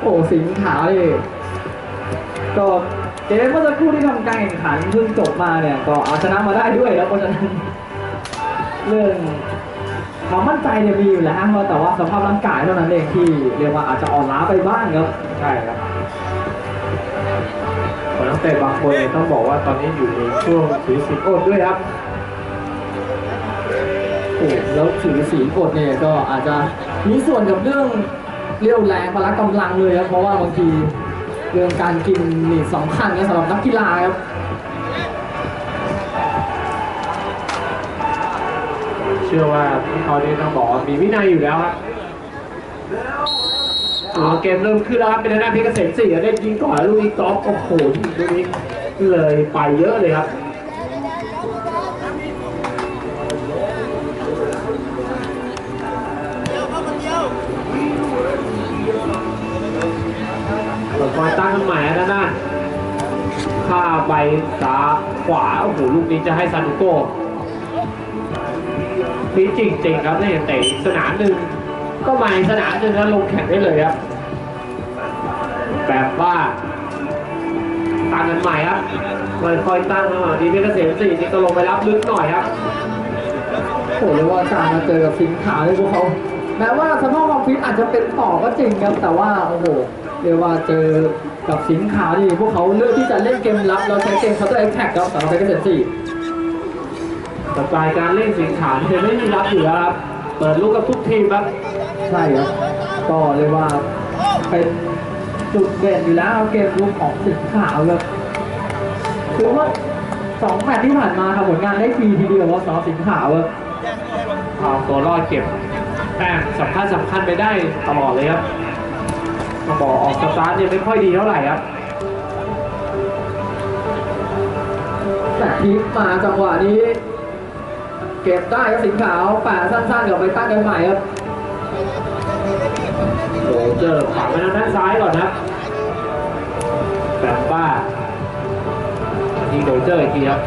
โอ้สิงห์ขาวนี่ก็เกมเมื่อสักครู่ที่ทำการแข่งขันเพิ่งจบมาเนี่ย ก็เอาชนะมาได้ด้วยแล้วเพราะฉะนั้นเรื่องความมั่นใจเนี่ยมีอยู่แล้วแต่ว่าสภาพร่างกายเท่านั้นเองที่เรียกว่าอาจจะอ่อนล้าไปบ้างครับใช่ครับส่วนนักเตะบางคนเนี่ยต้องบอกว่าตอนนี้อยู่ในช่วงถือสินอดด้วยครับโอ้แล้วถือสีกดเนี่ยก็อาจจะมีส่วนกับเรื่อง เรี่ยวแรงพละกำลังเลยครับเพราะว่าบางทีเรื่องการกินนี่สำคัญนะสำหรับนักกีฬาครับเชื่อว่าพี่เขานี่ต้องบอกมีวินัยอยู่แล้วครับเกมเริ่มขึ้นแล้วครับเป็นทางด้าเพชรเกษมสี่ได้ยิงก่อนลูกนี้กอล์ฟโอ้โหลูกนี้เลยไปเยอะเลยครับ ข้าใบสาขวาโอ้โหลูกนี้จะให้ซานุโก้นี่จริงๆครับนี่เตะสนามหนึ่งก็มาอีกสนามหนึ่งแล้วลงแข่งได้เลยครับ แบบว่าตั้งกันใหม่ครับคอยๆตั้งกันมาดีเพชรเกษมสี่นี่ก็ลงไปรับลึกหน่อยครับโอ้เรียกว่าการมาเจอกับสิงขาวเนี่ยพวกเขาแม้ว่าสภาพความฟิตอาจจะเป็นต่อก็จริงครับแต่ว่าโอ้โหเรียกว่าเจอ กับสิงห์ขาวนี่พวกเขาเลือกที่จะเล่นเกมรับแล้วใช้เกมเขาตัวเองแท็กครับสำหรับเพชรเกษมสี่สไตล์การเล่นสิงขานเธอไม่มีรับอยู่แล้วครับเปิดลูกกับทุกทีมครับใช่ครับก็เรียว่าเป็นจุดเด่นอยู่แล้วเกมรุกของสิงห์ขาวครับคือว่าสองแมตช์ที่ผ่านมาทำผลงานได้ฟรีทีเดียวว่าสำหรับสิงห์ขาวครับเอาตัวรอดเก็บแต้มสำคัญสำคัญไปได้ตลอดเลยครับ บอกออกสตาร์ทเนี่ยไม่ค่อยดีเท่าไหร่ครับแต่พลิกมาจังหวะนี้ เก็บได้ครับสิงขาวแปะสั้นๆกับไปตั้งกันใหม่ครับโรเจอร์ปักไปทางด้านซ้ายก่อนนะแบบบ้ายิงโรเจอร์อีกทีครับ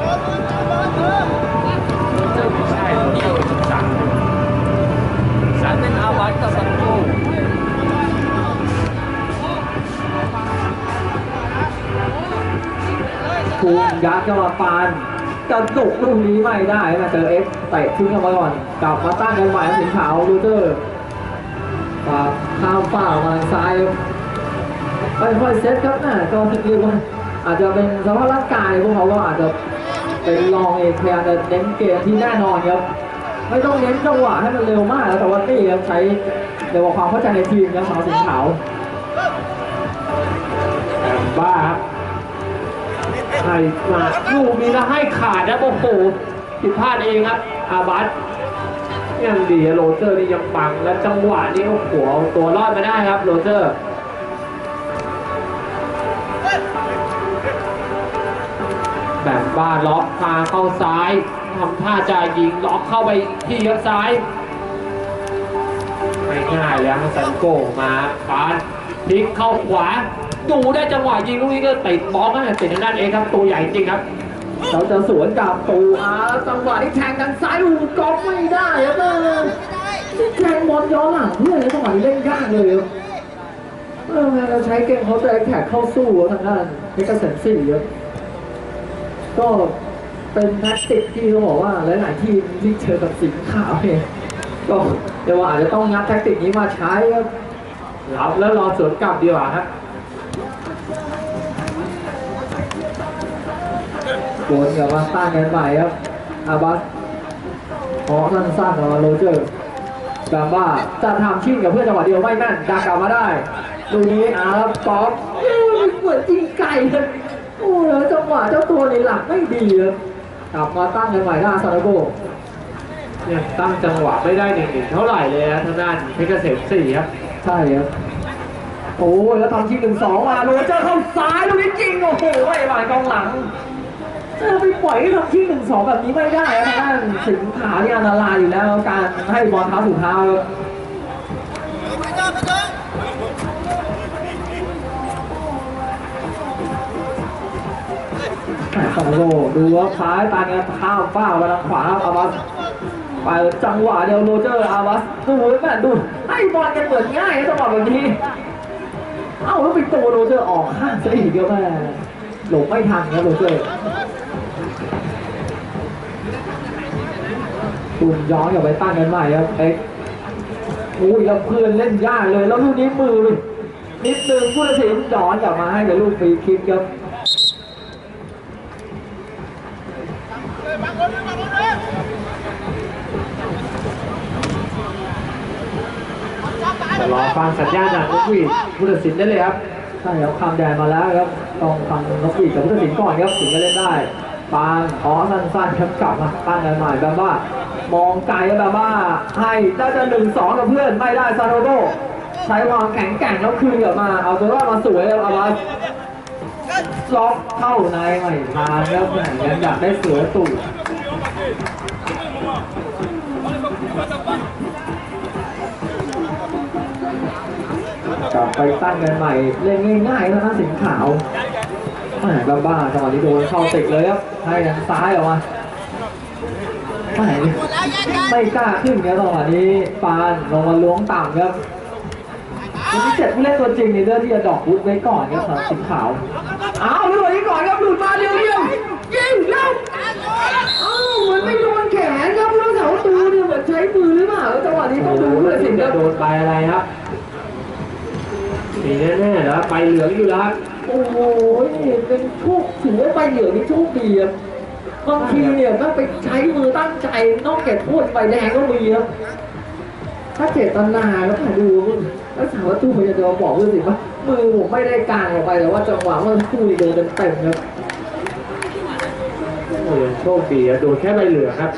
ถูยัดเข้ามาปานกระตุกลูกนี้ไม่ได้นะเจอเอฟเตะทิ้งเข้ามาก่อนกลับมาตั้งกันใหม่สิงห์ขาวลูเตอร์ปาข้ามฝ้ามาซ้ายค่อยๆเซตครับนะก็เรียกว่าอาจจะเป็นสภาพร่างกายพวกเขาก็อาจจะเป็นรองเองพยายามจะเน้นเกมที่แน่นอนครับไม่ต้องเน้นจังหวะให้มันเร็วมากแล้วแต่ว่านี่ครับใช้เรียกว่าความเข้าใจในทีมครับสาวสิงห์ขาวบบบ้าครับ ให้มาลูกนี้แล้วให้ขาดนะโอ้โหผิดพลาดเองครับอาบัตยังดีโรเจอร์นี่ยังปังและจังหวะนี้โอ้โหเอาตัวรอดมาได้ครับโรเจอร์แบบบ้าล็อกพาเข้าซ้ายทำท่าจะยิงล็อกเข้าไปที่ยับซ้ายไม่ง่ายแล้วซันโกมาปานพลิกเข้าขวา ดูได้จังหวะยิงลูกนี้ก็ติดบล็อกนะติดทางด้านเองครับตัวใหญ่จริงครับเราจะสวนกับตูอาจังหวะที่แทงกันซ้ายอูก๊อฟไม่ได้ครับเออแทงบอลย้อนหลังเพื่อนเลยจังหวะนี้เล่นยากเลยครับเออเราใช้เกมเขาแรงแท็กเข้าสู้ทางด้านเพชรเกษมสี่ครับก็เป็นแท็กติกที่เขาบอกว่าหลายๆทีมที่เจอกับสิงห์ขาวเนี่ยก็เดี๋ยวว่าอาจจะต้องงัดแท็กติกนี้มาใช้ครับรับแล้วรอสวนกลับดีกว่าครับ โดนกับมาต้านกันใหม่ครับอาบัสขอสั้นๆออกมาโรเจอร์กาบ้าจะทำชิ่งกับเพื่อนจังหวะเดียวไม่แม่นดักกลับมาได้ดูนี้อารับกอล์ฟเอ้ยเหมือนยิงไก่เลยโอ้แล้วจังหวะเจ้าตัวในหลักไม่ดีครับกลับมาตั้งกันใหม่หน้ซาราโกเนี่ยตั้งจังหวะไม่ได้หนึ่งๆเท่าไหร่เลยนะทางด้านเพชรเกษมสี่ครับใช่ครับโอ้แล้วทำชิ่งหนึ่งสองมาโรเจอร์เข้าซ้ายลูกนี้จริงโอ้โหไอ้บายกองหลัง ไปปล่อยให้ทำที่หนึ่งสองแบบนี้ไม่ได้นะทางด้านสิงขาที่อันตรายอยู่แล้วการให้บอลเท้าสู่เท้าครับสองโลดูว่าซ้ายตาเนี่ยข้ามฟ้าไปทางขวาครับอาวัสไปจังหวะเดียวโรเจอร์อาวัสดูแม่ดูให้บอลกันเหมือนง่ายนะจังหวะแบบนี้เอตัวโรเจอร์ออกข้างซะอีกเดียวแม่หลบไม่ทันครับโรเจอร์ ตุ่มย้อนกลับไปตั้งกันใหม่ครับเอ็กอุ้ยแล้วเพื่อนเล่นยากเลย แล้วลูกนี้มือนิดนึงผู้ตัดสินย้อนกลับมาให้กับลูกฟรีคิกครับจะรอฟังสัญญาณจากนกหวีดผู้ตัดสินได้เลยครับใช่ครับคำแดนมาแล้วครับต้องฟังนกหวีดกับผู้ตัดสินก่อนครับถึงจะเล่นได้ ปานขอสั้นๆครับกลับมาตั้งกันใหม่แบบว่า มองไกลแบบว่าให้ได้จะหนึ่งสองกับเพื่อนไม่ได้ซาโนโดใช้ความแข็งแกร่งแล้วคืนกลับมา เอาตัวรอดมาสวยครับอาบัสล็อกเข้าในไม่ทานครับแหมยังอยากได้เสือตู่กลับไปตั้งกันใหม่ เล่นง่ายๆแล้วนะสิงขาว แหม่บ้าๆจังหวะนี้โดนเข้าติดเลยครับให้ทางซ้ายออกมาแหม่ไม่กล้าขึ้นครับจังหวะนี้ปานลงมาล้วงต่ำครับวันที่เจ็ดผู้เล่นตัวจริงในเรื่องที่จะดอกวุฒไว้ก่อนครับสำหรับสิงห์ขาวอ้าวหลุดนี้ก่อนครับหลุดมาเดียวเดียวยิงแล้วอ้าวเหมือนไม่โดนแขนครับแล้วเสาประตูเนี่ยเหมือนใช้มือหรือเปล่าจังหวะนี้ต้องดูเลยสิครับโดนไปอะไรครับมีแน่ๆแล้วไปเหลืองอยู่แล้ว อ้โหเป็นโชคถือว่าใบเหลืองนี่โชคดีครับบางทีเนี่ยถ้าไปใช้มือตั้งใจนอกแก่โทษใบแดงก็มีครับถ้าเจตนาแล้วถ่ายดูแล้วสาวประตูพยายามจะมาบอกด้วยสิว่ามือผมไม่ได้กลางออกไปแต่ว่าจังหวะเมื่อสักครู่นี่โดนเต็มๆครับโอ้ยโชคดีอะโดนแค่ใบเหลืองครับ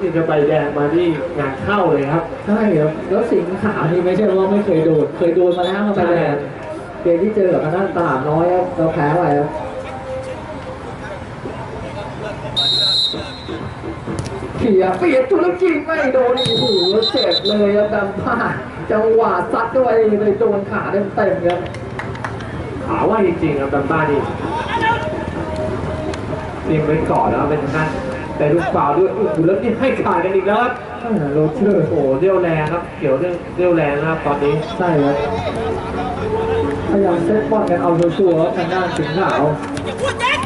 นี่จะใบแดงมานี่งานเข้าเลยครับ ใช่ครับแล้วสิงห์ขาวนี่ไม่ใช่ว่าไม่เคยโดน เคยโดนมาแล้วมาไปแดงเกมที่เจอกับทางด้านตลาดน้อยครับเราแพ้ไปครับเขียเปียกธุรกิจไม่โดนโอ้โหเจ็บเลยครับดำผ้าจังหวะซัดด้วยเลยโดนขาเต็มเต็มๆครับขาว่าจริงๆครับดัมบ้านี่เตรียมไว้ก่อนแล้วเป็นทางด้านแต่ลูกเปล่าด้วยโอ้โหแล้วนี่ให้ขาดกันอีกแล้วครับโรเชอร์โอ้โหเรี่ยวแรงครับ เกี่ยวเรื่องเรี่ยวแรงนะครับตอนนี้ใช่ครับ พยายามเซตบอลกันเอาชัวร์ทางด้านสิงห์ขาว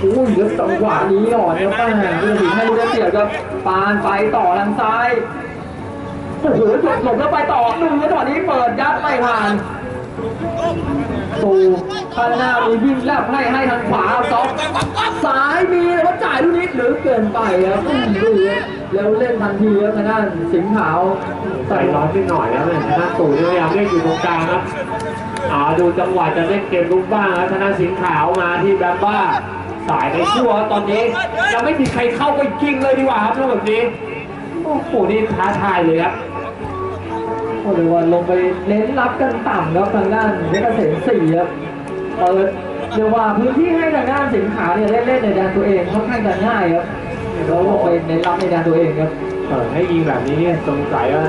อุ้ยแล้วจังหวะนี้อ่อนเนี่ยป้าเรือถึงให้ลูกได้เสียบครับปานไปต่อทางซ้ายโอ้โหหลบหลบแล้วไปต่อหนึ่งแล้วตอนนี้เปิดยัดไม่ผ่านตูข้างหน้ามีวิ่งแลบให้ให้ทางขวาสองซ้ายมีแล้วจ่ายลูกนี้หรือเกินไปครับอืมดูแล้วเล่นทันทีครับทางด้านสิงห์ขาวใส่ร้อนนิดหน่อยแล้วเนี่ยทางด้านตู่นี่พยายามเล่นอยู่ตรงกลางครับ อ่าดูจังหวะจะเล่นเกมลุกบ้างครับทางด้านสิงห์ขาวมาที่แบมบ้า สายในชั่วตอนนี้ ยังไม่มีใครเข้าไปยิงเลยดีกว่าครับเรื่องแบบนี้โอ้โหนี่ท้าทายเลยครับโอ้โหว่าลงไปเน้นรับกันต่ำครับทางด้านเพชรเกษมสี่ครับเปิดเรียกว่าพื้นที่ให้ทางด้านสิงห์ขาวเนี่ยเล่นเล่นในแดนตัวเองค่อนข้างจะง่ายครับแล้วลงไปเน้นรับในแดนตัวเองครับเปิดให้ยิงแบบนี้เนี่ยสงสัยว่า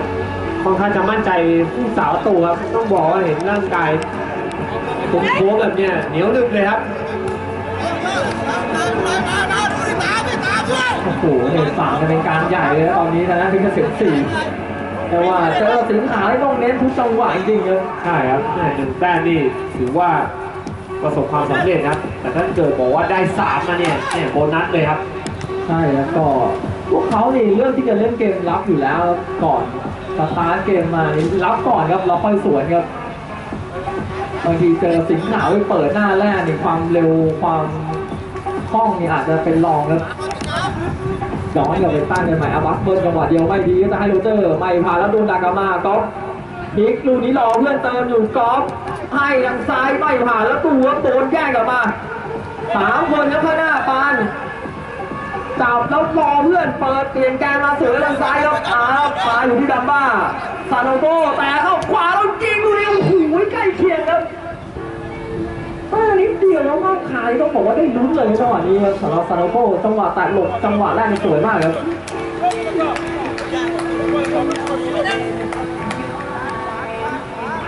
ค่อนข้างจะมั่นใจผู้สาวตูครับต้องบอกว่าเห็นร่างกายตรง โค้งแบบเนี้ยเหนียวนึบเลยครับโอ้โหเนี่ยสามจะเป็นการใหญ่เลยนะตอนนี้ทางด้านเพชรเกษมสี่แต่ว่าเจอสิงห์ขาวนี่ต้องเน้นทุกจังหวะจริงๆครับใช่ครับแม่หนึ่งแต้มนี่ถือว่าประสบความสำเร็จครับ แต่ถ้าเกิดบอกว่าได้สามมาเนี่ยเนี่ยโบนัสเลยครับ ใช่แล้วก็พวกเขานี่เรื่องที่จะเล่นเกมรับอยู่แล้วครับก่อนสตาร์ทเกมมานี่รับก่อนครับเราค่อยสวนครับ บางทีเจอสิงห์ขาวไปเปิดหน้าแรกนี่ความเร็วความคล่องนี่อาจจะเป็นรองครับย้อนกลับไปตั้งกันใหม่อาบัสเบิร์นจังหวะเดียวไม่ดีก็จะให้โรเจอร์ไม่ผ่านแล้วโดนดากามาก๊อฟพิกลูกนี้รอเพื่อนเติมอยู่ก๊อฟให้ทางซ้ายไม่ผ่านแล้วตัวโดนแย่งกลับมาสามคนครับข้างหน้าปานจับแล้วรอเพื่อนเปิดเปลี่ยนแกนมาเสือทางซ้ายครับอ้าวมาอยู่ที่ดัมบ้าซานโตโตแต่เข้าขวาแล้วยิง แค่นิดเดียวแล้วมากขายต้องบอกว่าได้ลุ้นเลยจังหวะนี้ครับสำหรับซาโตโต้จังหวะแตะหลบจังหวะแรกนี่สวยมากครับ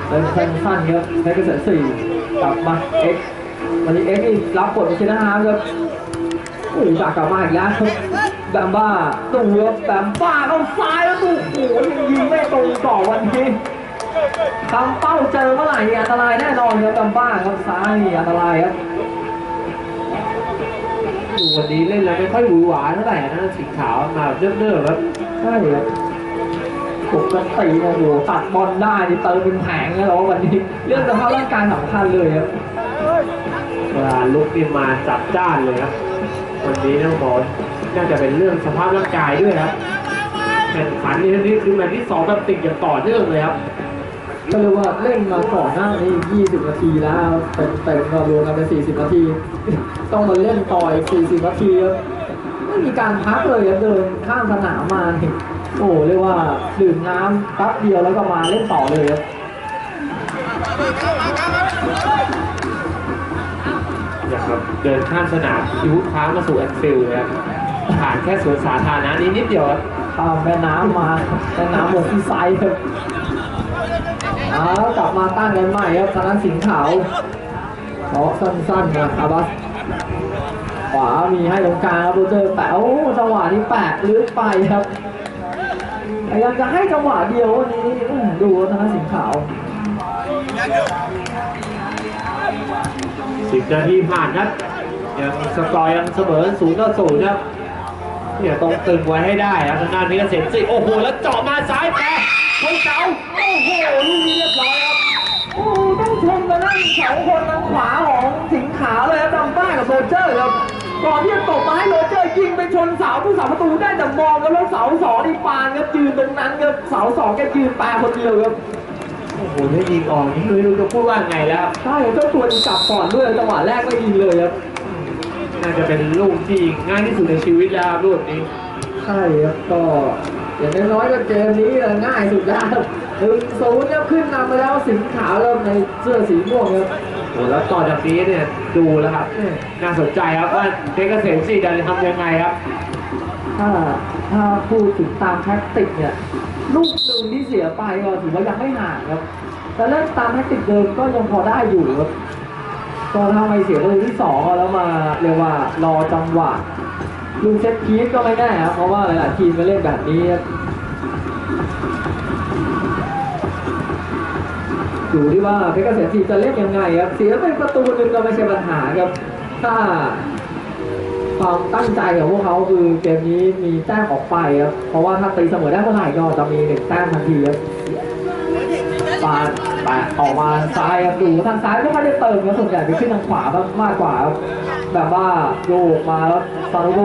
เป็นแทงสั้นครับในกระแสสี่กลับมาเอ็กวันนี้เอ็กนี่รับบทเป็นเชนะฮาร์ครับโอ้ยจากกลับมาอีกแล้วครับแบมบ้าตู้ครับแบมบ้าเข้าซ้ายแล้วตู้โอ้ยยิงไม่ตรงต่อวันนี้ ทำเป้าเจอเมื่อไหร่นี่อันตรายแน่นอนครับกัมบ้าครับซ้ายนี่อันตรายครับดูวันนี้เล่นแล้วไม่ค่อยหวือหวาเท่าไหร่นะสีขาวมาเนิ่มๆครับใช่ครับปกติโอ้โหตัดบอลได้นี่เติมเป็นแผงแล้ววันนี้ เรื่องสภาพร่างกายสำคัญเลยครับเวลาลุกนี่มาจับจ้านเลยครับวันนี้ต้องบอกน่าจะเป็นเรื่องสภาพร่างกายด้วยครับแข่งขันนี่นี่คือแมตช์ที่สองแบบติดอย่างต่อเนื่องเลยครับ ก็เรียกว่าเล่นมาก่อนหน้านี้20 นาทีแล้วเต็มเต็มๆก็รวมกันเป็น40 นาที ต้องมาเล่นต่ออีก40 นาทีครับไม่มีการพักเลยครับเดินข้ามสนามมานี่โอ้โหเรียกว่าดื่มน้ำแป๊บเดียวแล้วก็มาเล่นต่อเลยครับอย่างแบบเดินข้ามสนามคิวค้างมาสู่แอนฟิลด์เลยครับผ่านแค่สวนสาธารณะนี้นิดเดียวครับข้ามแม่น้ำมาแม่น้ำหมดที่ไซด์ครับ เอากลับมาตั้งกันใหม่ครับทางด้านสิงห์ขาวเพราะสั้นๆนะอาบัสขวามีให้ตรงกลางครับโรเจอร์แปะโอ้จังหวะนี้แปะลึกไปครับพยายามจะให้จังหวะเดียววันนี้ดูทางด้านสิงห์ขาวสิบนาทีผ่านครับยังสกอร์ยังเสมอศูนย์ต่อศูนย์ครับเนี่ยต้องตึงไว้ให้ได้ครับทางด้านนี้เกษมสิโอ้โหแล้วเจาะมาซ้ายแปะ ชนเสาโอ้โหลูกนี้เรียบร้อยครับโอ้ต้องชมกันนั่นสองคนทางขวาของสิงห์ขาวเลยครับดัมบ้ากับโรเจอร์ครับก่อนที่จะตบมาให้โรเจอร์ยิงไปชนเสาผู้สาประตูได้แต่มองกันแล้วเสาสองนี่ปานครับยืนตรงนั้นครับเสาสองแกยืนปาคนเดียวครับโอ้โหถ้ายิงออกนี่ไม่รู้จะพูดว่าไงแล้วใช่เจ้าตัวนี้กลับก่อนด้วยจังหวะแรกไม่ยิงเลยครับน่าจะเป็นลูกที่ง่ายที่สุดในชีวิตแล้วครับลูกนี้ใช่ครับก็ อย่างน้อยๆก็เกมนี้แหละง่ายสุดแล้วหนึ่งศูนย์ครับขึ้นนำไปแล้วสิงห์ขาวเริ่มในเสื้อสีม่วงครับโอ้แล้วต่อจากนี้เนี่ยดูแล้วครับน่าสนใจครับว่าเพชรเกษมสี่จะทำยังไงครับ ถ้าถ้าพูดถึงตามแท็กติกเนี่ยลูกหนึ่งที่เสียไปก็ถือว่ายังไม่ห่างครับ แต่เล่นตามแท็กติกเดิมก็ยังพอได้อยู่ครับก็ถ้าไม่เสียประตูที่สองแล้วมาเรียกว่ารอจังหวะ ลูกเซตพีซก็ไม่แน่ครับเพราะว่าหลายๆทีมมาเล่นแบบนี้ครับอยู่ที่ว่าเพชรเกษมศรีจะเล่นยังไงครับเสียเป็นประตูหนึ่งก็ไม่ใช่ปัญหาครับ ถ้าความตั้งใจของพวกเขาคือเกมนี้มีแต้มออกไปครับเพราะว่าถ้าตีเสมอได้เมื่อไหร่ก็จะมีหนึ่งแต้มทันทีครับปาดแปะออกมาซ้ายครับดูทางซ้ายไม่ค่อยได้เติมครับส่วนใหญ่ไปขึ้นทางขวามากกว่าครับ แบบว่าโยกมาแล้วซาโนโบ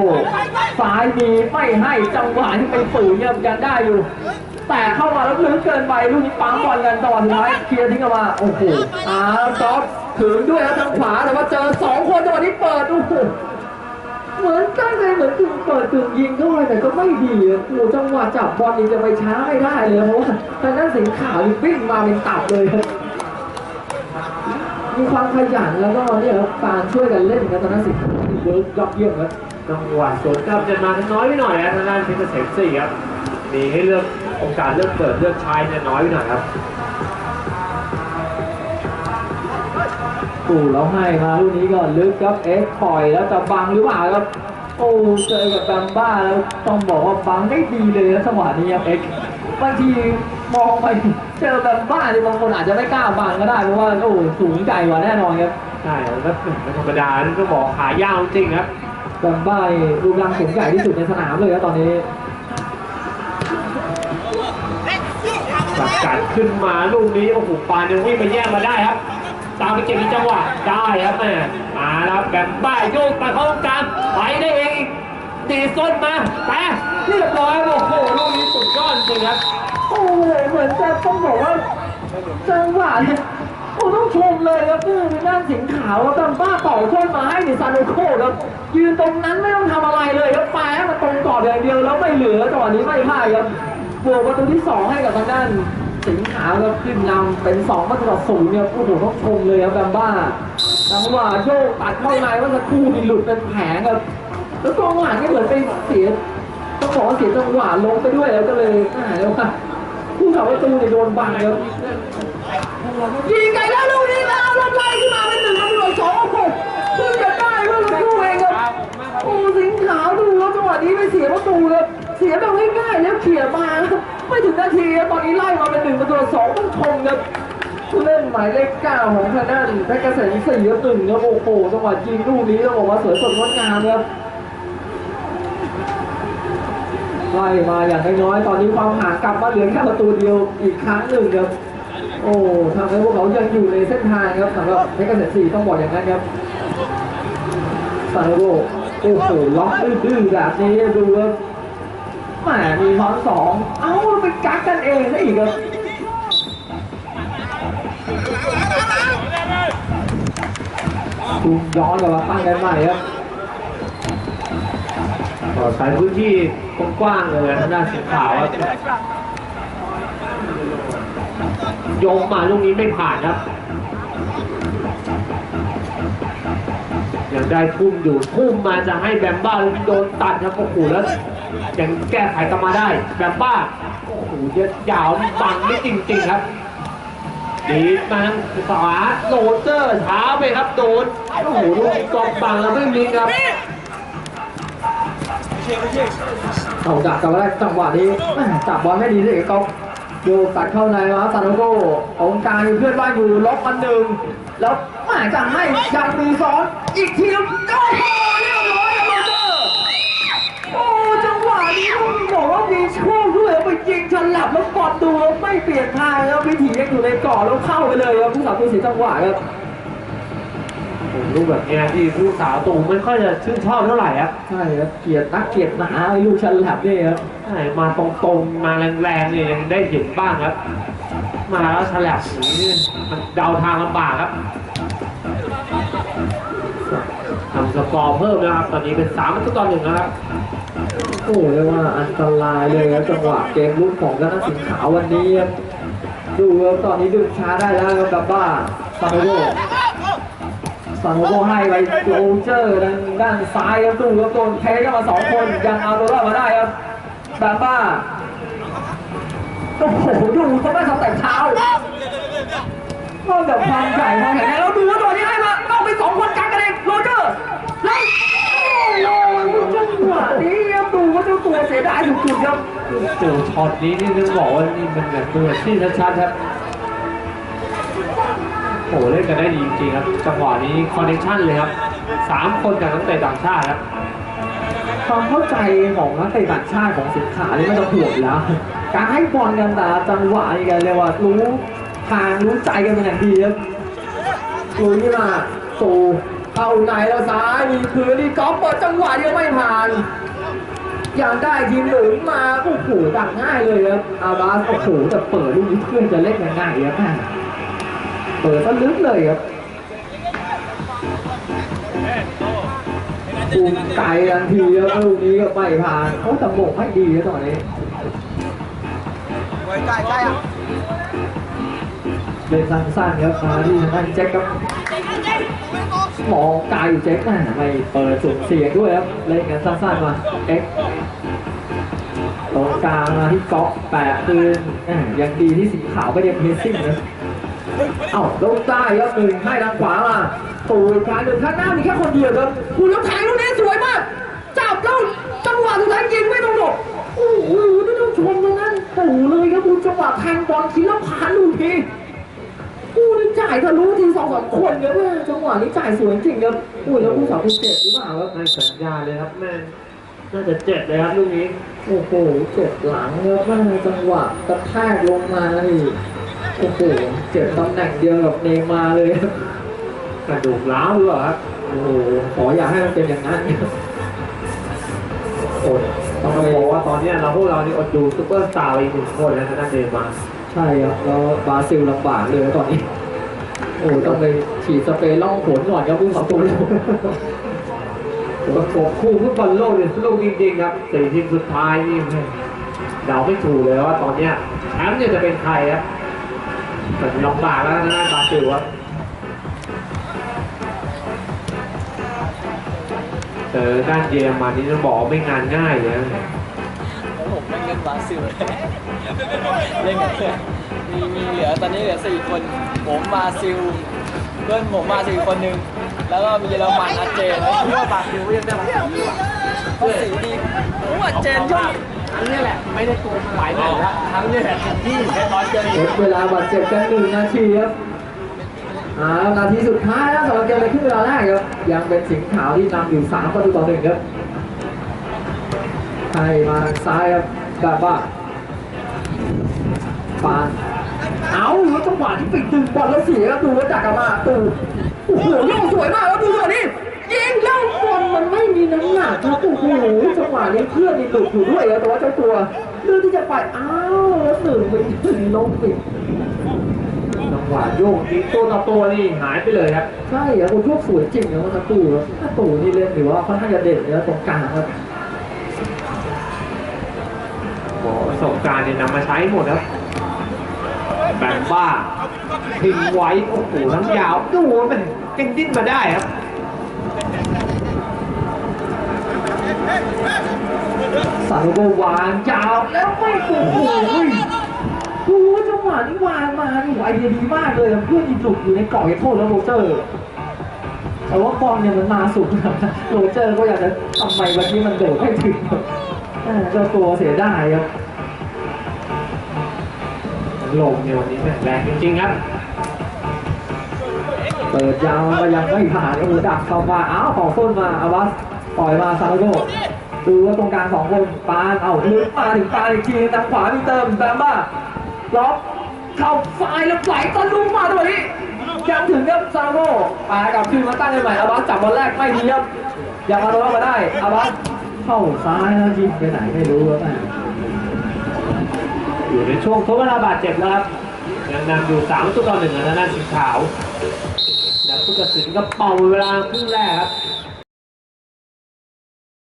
ซ้ายมีไม่ให้จังหวะที่ไปฝืนเนี่ยยังได้อยู่ แต่เข้ามาแล้วลึกเกินไปลูกนี้ปั๊มบอลกันจังหวะสุดท้ายเคลียร์ทิ้งออกมาโอ้โหอ้าวจอร์ดถึงด้วยครับทางขวาแต่ว่าเจอสองคนจังหวะนี้เปิดโอ้โหเหมือนตั้งใจเหมือนกึ่งเปิดกึ่งยิงเข้าไปแต่ก็ไม่ดีอะโอ้จังหวะจับบอลนี่จะไปช้าไม่ได้เลยเพราะว่าทางด้านสิงขาววิ่งมาเป็นตับเลยครับ มีความขยันแล้วก็เนี่ยครับการช่วยกันเล่นครับทางด้านสิงห์ขาวนี่เวิร์กยอดเยี่ยมครับจังหวะสวนกลับจะมาน้อยไปหน่อยนะทางด้านเพชรเกษมสี่ครับมีให้เลือกโอกาสเลือกเปิดเลือกใช้เนี่ยน้อยไปหน่อยครับโอ้แล้วให้มาลูกนี้ก่อนลึกครับเอ็กซ์ปล่อยแล้วจะบังหรือเปล่าครับ โอ้เจอกับแบมบ้าแล้วต้องบอกว่าบังได้ดีเลยนะจังหวะนี้ครับเอ็กซ์บางทีมองไปเจอแบมบ้าเนี่ยบางคนอาจจะไม่กล้าบังก็ได้เพราะว่าโอ้สูงใหญ่กว่าแน่นอนครับใช่แล้วก็เป็นธรรมดานี่ก็บอกขายาวจริงครับแบมบ้านี่รูปร่างสูงใหญ่ที่สุดในสนามเลยครับตอนนี้สกัดขึ้นมาลูกนี้โอ้โหปานยังวิ่งไปแย่งมาได้ครับ ตามไปเก็บอีกจังหวะได้ครับแม่มาแล้วแบบบ้าโยกไปเข้าตรงกลางไปได้เองอีก ตีส้นมาแปะเรียบร้อยโอ้โหลูกนี้สุดยอดจริงครับโอ้โหเหมือนจะต้องบอกว่าจังหวะเนี่ยโอ้ต้องชมเลยครับนี่ทางด้านสิงห์ขาวครับแบมบ้าต่อช่วยมาให้ในซานโนโคครับยืนตรงนั้นไม่ต้องทำอะไรเลยครับปลายมันตรงกรอบอย่างเดียวแล้วไม่เหลือจังหวะนี้ไม่พลาดครับบวกประตูที่สองให้กับทางด้านสิงห์ขาวครับขึ้นนำเป็นสองประตูต่อศูนย์เนี่ยโอ้โหต้องชมเลยครับแบมบ้าจังหวะโยกตัดเข้าในเมื่อสักครู่นี่หลุดเป็นแผงครับ แล้วกองหลังก็เหมือนไปเสียต้องบอกว่าเสียจังหวะลงไปด้วยแล้วก็เลยอ่าเรียกว่าผู้ขับประตูเนี่ยโดนบังครับยิงไกลแล้วลูกนี้แล้วรถไล่ขึ้นมาเป็นหนึ่งประตูต่อสองโอ้โหเพิ่งจะได้เมื่อสักครู่เองครับโอ้สิงห์ขาวดูแล้วจังหวะนี้ไปเสียประตูครับเสียแบบง่ายๆแล้วเขี่ยมาครับไม่ถึงนาทีครับตอนนี้ไล่มาเป็นหนึ่งประตูต่อสองต้องชมครับผู้เล่นหมายเลขเก้าของทางด้านแพ็กเกษตรสี่ครับหนึ่งครับโอ้โหจังหวะยิงลูกนี้ต้องบอกว่าสวยสดงดงามครับ ไล่มาอย่างน้อยๆตอนนี้ความห่างกลับมาเหลือแค่ประตูเดียวอีกครั้งหนึ่งครับ โอ้ทำให้พวกเขายังอยู่ในเส้นทางครับสำหรับแพ็กเกษตรสี่ต้องบอกอย่างนั้นครับซาโรโอ้โหล็อกดื้อแบบนี้ดูครับแหมมีพร้อมสองเอ้าไปกักกันเองซะอีกครับคุมย้อนกลับมาตั้งกันใหม่ครับ ใช้พื้นที่กว้างๆเลยนะทางด้านสีขาวโยงมาลูกนี้ไม่ผ่านครับ ยังได้ทุ่มอยู่ทุ่มมาจะให้แบมบ้าลูกโดนตัดครับโอ้โหแล้วยังแก้ไขกลับมาได้ แบมบ้าโอ้โหเยอะยาวบังไม่จริงๆครับดีมาทางขวาโรเจอร์ช้าไปครับโดนโอ้โหลูกนี้กองบังแล้วไม่มิงครับ เอาดักกลับมาได้จังหวะนี้จับบอลไม่ดีเลยก็โยกตัดเข้าในมาซานโกองกลางเพื่อนว่างอยู่ล็อกมันหนึ่งแล้วแม่จะให้ยังมีซ้อนอีกทีแล้วโอ้โหเรียบร้อยครับโรเจอโอ้จังหวะนี้ต้องบอกว่ามีโชคด้วยไปยิงฉลับแล้วบอดูแล้วไม่เปลี่ยนทางแล้ววิถียังอยู่ในกรอบแล้วเข้าไปเลยครับผู้สาวตัวสีจังหวะครับ ลูกแบบเนี้ยที่ผู้สาวตูไม่ค่อยจะชื่นชอบเท่าไหร่ครับใช่ครับเกียรตินักเกียรติหนาไอ้ลูกฉลับนี่ครับใช่มาตรงๆมาแรงๆเนี่ยยังได้เห็นบ้างครับ มาแล้วฉลับอย่างนี้มันเดาทางลำบากครับทำสกอร์เพิ่มนะครับ ตอนนี้เป็น3ประตูต่อหนึ่งนะครับโอ้เรียกว่าอันตรายเลยครับจังหวะเกมลุกของด้านสิงขาววันนี้ครับดูครับตอนนี้ดึงช้าได้แล้วครับดับบ้าซานโก ซานโกให้ไปโรเจอร์ด้านด้านซ้ายครับดูครับโดนเทเข้ามาสองคนยังเอาตัวรอดมาได้ครับดับบ้าโอ้โหดูเขาไม่ทำแต่เท้านอกจากความใหญ่ความแข็งแรงแล้วดูว่าตัวนี้ให้มาต้องไปสองคนกันกันเองโรเจอร์แล้วโอ้โหจังหวะนี้ครับดูว่าเจ้าตัวเสียดายสุดๆครับโอ้โหช็อตนี้นี่ต้องบอกว่านี่เป็นแบบตัวที่ชัดๆครับ โอ้โหเล่นกันได้ดีจริงๆครับ จังหวะนี้คอนเนคชั่นเลยครับสามคนจากนักเตะต่างชาติครับความเข้าใจของนักเตะต่างชาติของสิงขานี่ไม่ต้องห่วงแล้ว การให้บอลกันแต่จังหวะนี่กันเรียว่ารู้ทางรู้ใจกันเป็นอย่างดีครับลุยมาสู่เข้าในแล้วซ้ายมีคืนนี่ก๊อฟเปิดจังหวะเดียวไม่ผ่านยากได้ทีมหนุนมาโอ้โหดักง่ายเลยครับอาบาสโอ้โหแต่เปิดลูกนี้เพื่อนจะเล่นง่ายๆครับแม่ เปิดซะลึกเลยครับภูมิไกลทันทีครับลูกนี้ก็ไม่ผ่านเขาแต่โมกไม่ดีครับตอนนี้ใกล้ใกล้อะเล่นสั้นๆครับมาที่ทางด้านแจ็คครับมองไกลอยู่แจ็คน่ะไม่เปิดสุดเสียงด้วยครับเล่นกันสั้นๆมาเอ็กตรงกลางมาที่ก๊อฟแปะคืนอะยังดีที่สีขาวไม่ได้เพรสซิ่งนะ เอ้าลงใต้ครับหนึ่งให้ทางขวามาตูดขวาหนึ่งข้างหน้ามีแค่คนเดียวครับคุณแล้วแทงลูกนี้สวยมากจับแล้วจังหวะสุดท้ายยิงไม่ต้องหลบโอ้โหนี่ต้องชมตรงนั้นตู่เลยครับคุณจังหวะแทงบอลทีแล้วผ่านลูกทีกูนี่จ่ายทะลุทีสองสามคนครับแม่จังหวะนี้จ่ายสวยจริงครับอุ้ยแล้วผู้สาวคุณเจ็บหรือเปล่าครับไม่สัญญาณเลยครับแม่น่าจะเจ็บเลยครับลูกนี้โอ้โหเจ็บหลังครับแม่จังหวะกระแทกลงมานี่ โอ้โหเจ็บตำแหน่งเดียวกับเนย์มาเลยครับกระดูกร้าวหรือเปล่าครับโอ้โหขออย่าให้มันเป็นอย่างนั้นอ้ยต้องบอกว่าตอนนี้เราพวกเรานี่อดดูซุปเปอร์สตาร์ไปอีกหนึ่งคนแล้วนะนั่นเองมาใช่ครับแล้วบราซิลลำบากเลยตอนนี้โอ้ต้องไปฉีดสเปรย์ล่องขนก่อนครับผู้สาวตัวประกบคู่ฟุตบอลโลกเนี่ยโลกจริงๆครับสี่ทีมสุดท้ายนี่เดาไม่ถูกเลยว่าตอนเนี้ยแชมป์เนี่ยจะเป็นใครครับ แต่ลำบากแล้วนะด้าบราซิลครับเจอด้านเยอรมันนี่ต้องบอกไม่งานง่ายเลยนะผมไม่เล่นบาซิลเลยเล่นกับเพื่อนมีมีเหลือตอนนี้เหลือสี่คน ผมบาซิล เพื่อนผมมาสี่คนหนึ่ง แล้วก็มีเยอรมันอาเจนนะที่ว่าบาซิลยังได้มา ก็สีดีโอ้อาเจนช่วงอันนี้แหละไม่ได้ตัวมาหลายแมตช์แล้วทั้งนี้แหละที่แค่ร้อยเจอลดเวลาบาดเจ็บกันหนึ่งนาทีครับอ่านาทีสุดท้ายแล้วสำหรับเกมในครึ่งเวลาแรกครับยังเป็นสิงห์ขาวที่นำอยู่สามประตูต่อหนึ่งครับให้มาทางซ้ายครับแบบว่าปานเอาแล้วจังหวะที่ปิดตึงบอลแล้วเสียครับดูว่าจากกลับมาตูโอ้โหโยกสวยมากแล้วดูจังหวะนี้ยิงแล้วบอล มันไม่มีน้ำหนักครับโอ้โหจังหวะนี้เพื่อนนี่หลุดอยู่ด้วยครับแต่ว่าเจ้าตัวเลือกที่จะไปอ้าวแล้วหนึ่งไปถึงลงปิดจังหวะโยกนี้ตัวต่อตัวนี่หายไปเลยครับใช่ครับโอ้โหโยกสวยจริงนะมันตะตูครับตะตูนี่เล่นหรือว่าค่อนข้างจะเด่นเลยนะตรงกลางครับโอ้ประสบการณ์เนี่ยนำมาใช้หมดครับแบงบ้าทิ้งไว้โอ้โหทั้งยาวดูว่ามันยังดิ้นมาได้ครับ สารุโกวางยาวแล้วไม่โอ้โหดูว่าจังหวะนี้วางมานี่ไอเดียดีมากเลยครับเพื่อนอีจุกอยู่ในกรอบเขตโทษแล้วโรเจอร์แต่ว่าบอลเนี่ยมันมาสูงนะโรเจอร์ก็อยากจะทำไมวันนี้มันโดดไม่ถึงเออเจ้าตัวเสียดายครับลงในวันนี้แม่งแรงจริงๆครับเปิดยาวก็ยังไม่ผ่านโอ้โหดักเข้ามาอ้าวขอส้นมาอาวัส ปล่อยมาซาโกดูว่าตรงกลางสองคนปานเอาลึกมาถึงปานอีกทีทางขวามีเติมแบมบ้าล็อกเข้าซ้ายแล้วไหลตะลุมมาตัวนี้ยังถึงครับซาโกปากับคืนมาตั้งกันใหม่อาวัสจับบอลแรกไม่ดีครับยังมาโดนมาได้อาวัสเข้าซ้ายแล้วยิงไปไหนไม่รู้แล้วนะอยู่ในช่วงทดเวลาบาดเจ็บแล้วครับยังนำอยู่3ตัวต่อหนึ่งนะนั่นสีขาวแล้วผู้ตัดสินก็เป่าเวลาครึ่งแรกครับ